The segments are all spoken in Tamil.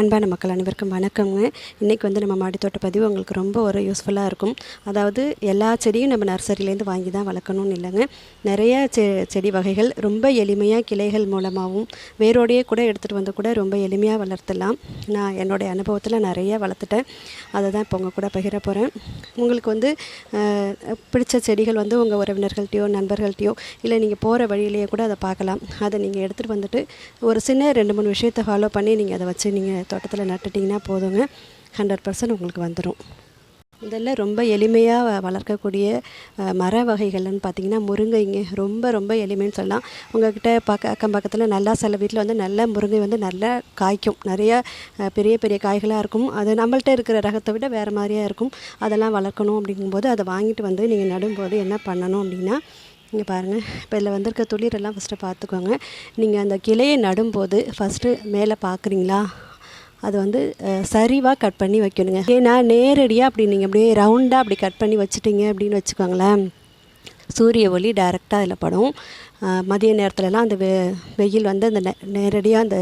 அன்பான மக்கள் அனைவருக்கும் வணக்கங்க இன்றைக்கி வந்து நம்ம மாடித்தோட்ட பதிவு உங்களுக்கு ரொம்ப ஒரு யூஸ்ஃபுல்லாக இருக்கும். அதாவது எல்லா செடியும் நம்ம நர்சரியிலேருந்து வாங்கி தான் வளர்க்கணும்னு இல்லைங்க. நிறைய செ செடி வகைகள் ரொம்ப எளிமையாக கிளைகள் மூலமாகவும் வேரோடையே கூட எடுத்துகிட்டு வந்து கூட ரொம்ப எளிமையாக வளர்த்தலாம். நான் என்னுடைய அனுபவத்தில் நிறைய வளர்த்துட்டேன். அதை தான் இப்போ உங்கள் கூட பகிர போகிறேன் உங்களுக்கு வந்து பிடிச்ச செடிகள் வந்து உங்கள் உறவினர்கள்ட்டையோ நண்பர்கள்ட்டையோ இல்லை நீங்கள் போகிற வழியிலேயே கூட அதை பார்க்கலாம். அதை நீங்கள் எடுத்துகிட்டு வந்துட்டு ஒரு சின்ன ரெண்டு மூணு விஷயத்தை ஃபாலோ பண்ணி நீங்கள் அதை வச்சு நீங்கள் தோட்டத்தில் நட்டுட்டிங்கன்னா போதுங்க. ஹண்ட்ரட் பர்சன்ட் உங்களுக்கு வந்துடும் இதெல்லாம் ரொம்ப எளிமையாக வளர்க்கக்கூடிய மர வகைகள்னு பார்த்தீங்கன்னா முருங்கைங்க. ரொம்ப ரொம்ப எளிமைன்னு சொல்லலாம். உங்கள்கிட்ட பக்க அக்கம் பக்கத்தில் நல்லா சில வீட்டில் வந்து நல்ல முருங்கை வந்து நல்லா காய்க்கும். நிறைய பெரிய பெரிய காய்களாக இருக்கும். அது நம்மள்கிட்ட இருக்கிற ரகத்தை விட வேறு மாதிரியாக இருக்கும். அதெல்லாம் வளர்க்கணும் அப்படிங்கும்போது அதை வாங்கிட்டு வந்து நீங்கள் நடும்போது என்ன பண்ணணும் அப்படின்னா இங்கே பாருங்கள் இப்போ இதில் வந்திருக்க துளிரெல்லாம் ஃபஸ்ட்டு பார்த்துக்கோங்க நீங்கள் அந்த கிளையை நடும்போது ஃபஸ்ட்டு மேலே பார்க்குறீங்களா அது வந்து சரிவாக கட் பண்ணி வைக்கணுங்க. ஏன்னா நேரடியாக அப்படி நீங்கள் அப்படியே ரவுண்டாக அப்படி கட் பண்ணி வச்சுட்டிங்க அப்படின்னு வச்சுக்கோங்களேன். சூரிய ஒளி டைரெக்டாக அதில் படும். மதிய நேரத்துலலாம் அந்த வெ வெயில் வந்து அந்த நே- நேரடியாக அந்த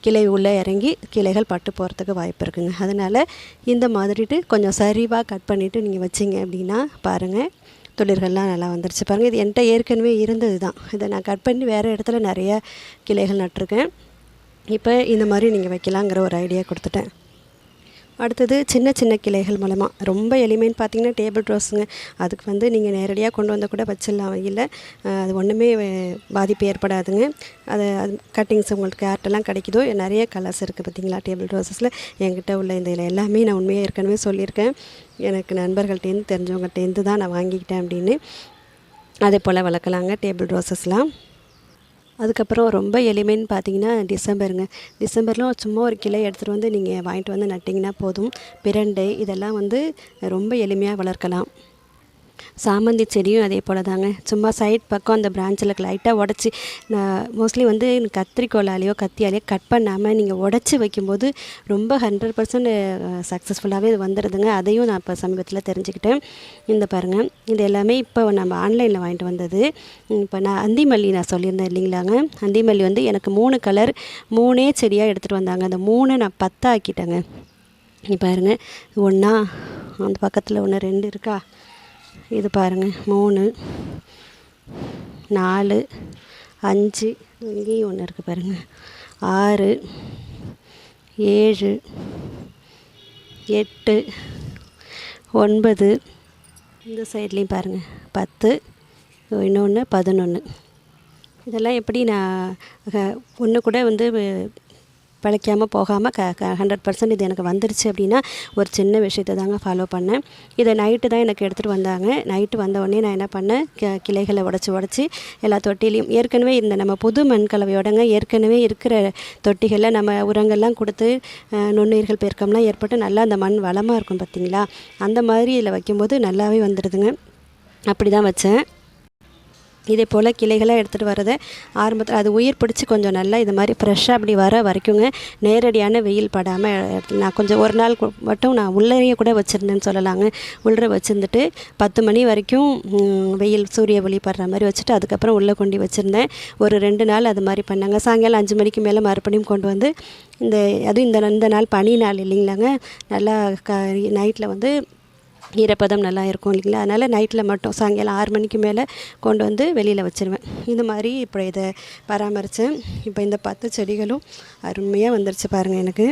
கிளை உள்ளே இறங்கி கிளைகள் பட்டு போகிறதுக்கு வாய்ப்பு இருக்குங்க. அதனால் இந்த மாதிரிட்டு கொஞ்சம் சரிவாக கட் பண்ணிவிட்டு நீங்கள் வச்சிங்க அப்படின்னா பாருங்கள் துளிர்கள்லாம் நல்லா வந்துருச்சு. பாருங்கள் இது என்கிட்ட ஏற்கனவே இருந்தது தான் இதை நான் கட் பண்ணி வேறு இடத்துல நிறைய கிளைகள் நட்டிருக்கேன். இப்போ இந்த மாதிரி நீங்கள் வைக்கலாங்கிற ஒரு ஐடியா கொடுத்துட்டேன். அடுத்தது சின்ன சின்ன கிளைகள் மூலமாக ரொம்ப எளிமைன்னு பார்த்தீங்கன்னா டேபிள் ரோஸுங்க அதுக்கு வந்து நீங்கள் நேரடியாக கொண்டு வந்தால் கூட வச்சிடலாம். இல்லை அது ஒன்றுமே பாதிப்பு ஏற்படாதுங்க. அது அது கட்டிங்ஸ் உங்களுக்கு கேர்ட்டெல்லாம் கிடைக்குதோ நிறைய கலர்ஸ் இருக்குது பார்த்தீங்களா டேபிள் ரோஸஸில் என்கிட்ட உள்ள இந்த இதில் எல்லாமே நான் உண்மையாக ஏற்கனவே சொல்லியிருக்கேன். எனக்கு நண்பர்கள்ட்டேருந்து தெரிஞ்சவங்கள்ட்டேருந்து தான் நான் வாங்கிக்கிட்டேன் அப்படின்னு. அதே போல் வளர்க்கலாங்க டேபிள் ரோஸஸ்லாம் அதுக்கப்புறம் ரொம்ப எளிமைன்னு பார்த்தீங்கன்னா டிசம்பருங்க. டிசம்பரில் சும்மா ஒரு கிளை எடுத்துகிட்டு வந்து நீங்கள் வாங்கிட்டு வந்து நட்டிங்கன்னா போதும். பிரண்டை இதெல்லாம் வந்து ரொம்ப எளிமையாக வளர்க்கலாம். சாமந்தி செடியும் அதே போல் தாங்க சும்மா சைட் பக்கம் அந்த பிரான்ச்சில் லைட்டாக உடச்சி நான் மோஸ்ட்லி வந்து கத்திரிக்கோளாலேயோ கத்தியாலேயோ கட் பண்ணாமல் நீங்கள் உடச்சி வைக்கும்போது ரொம்ப ஹண்ட்ரட் பர்சன்ட் சக்ஸஸ்ஃபுல்லாகவே இது வந்துடுதுங்க அதையும் நான் இப்போ சமீபத்தில் தெரிஞ்சுக்கிட்டேன். இந்த பாருங்கள் இது எல்லாமே இப்போ நம்ம ஆன்லைனில் வாங்கிட்டு வந்தது. இப்போ நான் அந்திமல்லி நான் சொல்லியிருந்தேன் இல்லைங்களாங்க. அந்திமல்லி வந்து எனக்கு மூணு கலர் மூணே செடியாக எடுத்துகிட்டு வந்தாங்க. அந்த மூணை நான் பத்தாக்கிட்டேங்க. நீ பாருங்க. ஒன்றா அந்த பக்கத்தில் ஒன்று ரெண்டு இருக்கா? இது பாருங்கள் மூணு நாலு அஞ்சு இங்கேயும் ஒன்று இருக்குது பாருங்கள் ஆறு ஏழு எட்டு ஒன்பது இந்த சைட்லேயும் பாருங்கள் பத்து இன்னொன்று பதினொன்று இதெல்லாம் எப்படி நான் ஒன்று கூட வந்து பிழைக்காமல் போகாமல் க க ஹண்ட்ரட் பர்சன்ட் இது எனக்கு வந்துருச்சு அப்படின்னா ஒரு சின்ன விஷயத்தை தாங்க ஃபாலோ பண்ணேன். இதை நைட்டு தான் எனக்கு எடுத்துகிட்டு வந்தாங்க. நைட்டு வந்த உடனே நான் என்ன பண்ணேன்? க கிளைகளை உடச்சி உடச்சி எல்லா தொட்டிலையும் ஏற்கனவே இந்த நம்ம புது மண் கலவையோடங்க ஏற்கனவே இருக்கிற தொட்டிகளில் நம்ம உரங்கள்லாம் கொடுத்து நுண்ணுயிர்கள் பெருக்கம்லாம் ஏற்பட்டு நல்லா அந்த மண் வளமாக இருக்கும் பார்த்தீங்களா அந்த மாதிரி இதில் வைக்கும்போது நல்லாவே வந்துடுதுங்க அப்படி தான் வச்சேன். இதே போல் கிளைகளாக எடுத்துகிட்டு வரதை ஆரம்பத்தில் அது உயிர் பிடிச்சி கொஞ்சம் நல்லா இது மாதிரி ஃப்ரெஷ்ஷாக அப்படி வர வரைக்குங்க. நேரடியான வெயில் படாமல் நான் கொஞ்சம் ஒரு நாள் மட்டும் நான் உள்ளறையே கூட வச்சுருந்தேன்னு சொல்லலாங்க. உள்ளே வச்சுருந்துட்டு பத்து மணி வரைக்கும் வெயில் சூரிய ஒளி படுற மாதிரி வச்சுட்டு அதுக்கப்புறம் உள்ளே கொண்டு வச்சுருந்தேன். ஒரு ரெண்டு நாள் அது மாதிரி பண்ணாங்க. சாயங்காலம் அஞ்சு மணிக்கு மேலே மறுபடியும் கொண்டு வந்து இந்த அதுவும் இந்த இந்த நாள் பனி நாள் இல்லைங்களாங்க. நல்லா க நைட்டில் வந்து ஈரப்பதம் நல்லா இருக்கும் இல்லைங்களா? அதனால் நைட்டில் மட்டும் சாயங்காலம் ஆறு மணிக்கு மேலே கொண்டு வந்து வெளியில் வச்சிருவேன். இந்த மாதிரி இப்போ இதை பராமரித்தேன் இப்போ இந்த பத்து செடிகளும் அருமையாக வந்துருச்சு பாருங்கள் எனக்கு.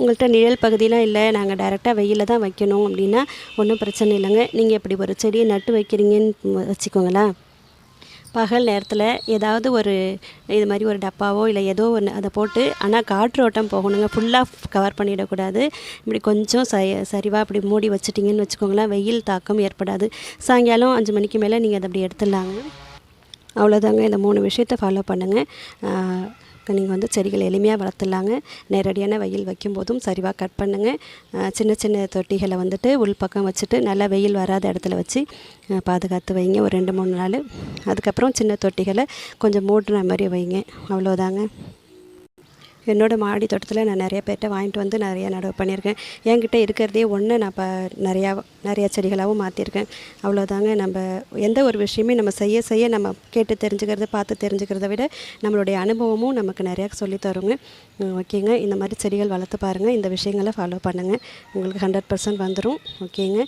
உங்கள்கிட்ட நிழல் பகுதியெலாம் இல்லை நாங்கள் டைரெக்டாக வெயிலில் தான் வைக்கணும் அப்படின்னா ஒன்றும் பிரச்சனை இல்லைங்க. நீங்கள் இப்படி ஒரு செடியை நட்டு வைக்கிறீங்கன்னு வச்சுக்கோங்களேன். பகல் நேரத்தில் ஏதாவது ஒரு இது மாதிரி ஒரு டப்பாவோ இல்லை ஏதோ ஒன்று அதை போட்டு ஆனால் காற்றோட்டம் போகணுங்க. ஃபுல்லாக கவர் பண்ணிடக்கூடாது. இப்படி கொஞ்சம் ச சரிவாக அப்படி மூடி வச்சிட்டிங்கன்னு வச்சுக்கோங்களேன். வெயில் தாக்கம் ஏற்படாது. சாயங்காலம் அஞ்சு மணிக்கு மேலே நீங்கள் அதை அப்படி எடுத்துடலாங்க. அவ்வளோதாங்க இந்த மூணு விஷயத்தை ஃபாலோ பண்ணுங்கள் நீங்கள் வந்து செடிகள் எளிமையாக வளர்த்துலாங்க நேரடியான வெயில் வைக்கும்போதும் சரிவாக கட் பண்ணுங்கள் சின்ன சின்ன தொட்டிகளை வந்துட்டு உள்பக்கம் வச்சுட்டு நல்லா வெயில் வராத இடத்துல வச்சு பாதுகாத்து வைங்க. ஒரு ரெண்டு மூணு நாள். அதுக்கப்புறம் சின்ன தொட்டிகளை கொஞ்சம் மூடுற மாதிரி வைங்க. அவ்வளோதாங்க என்னோடய மாடி தோட்டத்தில் நான் நிறைய பேர்கிட்ட வாங்கிட்டு வந்து நிறைய நடவு பண்ணியிருக்கேன். என்கிட்ட இருக்கிறதே ஒன்று நான் இப்போ நிறையா நிறையா செடிகளாகவும் மாற்றிருக்கேன் அவ்வளோதாங்க நம்ம எந்த ஒரு விஷயமே நம்ம செய்ய செய்ய நம்ம கேட்டு தெரிஞ்சுக்கிறது பார்த்து தெரிஞ்சுக்கிறத விட நம்மளுடைய அனுபவமும் நமக்கு நிறையா சொல்லித் தருங்க. ஓகேங்க. இந்த மாதிரி செடிகள் வளர்த்து பாருங்கள் இந்த விஷயங்களை ஃபாலோ பண்ணுங்கள் உங்களுக்கு ஹண்ட்ரட் பர்சன்ட் வந்துடும் ஓகேங்க.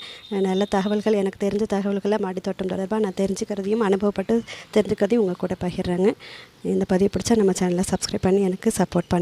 நல்ல தகவல்கள் எனக்கு தெரிஞ்ச தகவல்களை மாடித்தோட்டம் தொடர்பாக நான் தெரிஞ்சுக்கிறதையும் அனுபவப்பட்டு தெரிஞ்சுக்கிறதையும் உங்கள் கூட பகிர்றேங்க. இந்த பதிவு பிடிச்சா நம்ம சேனலை சப்ஸ்கிரைப் பண்ணி எனக்கு சப்போர்ட்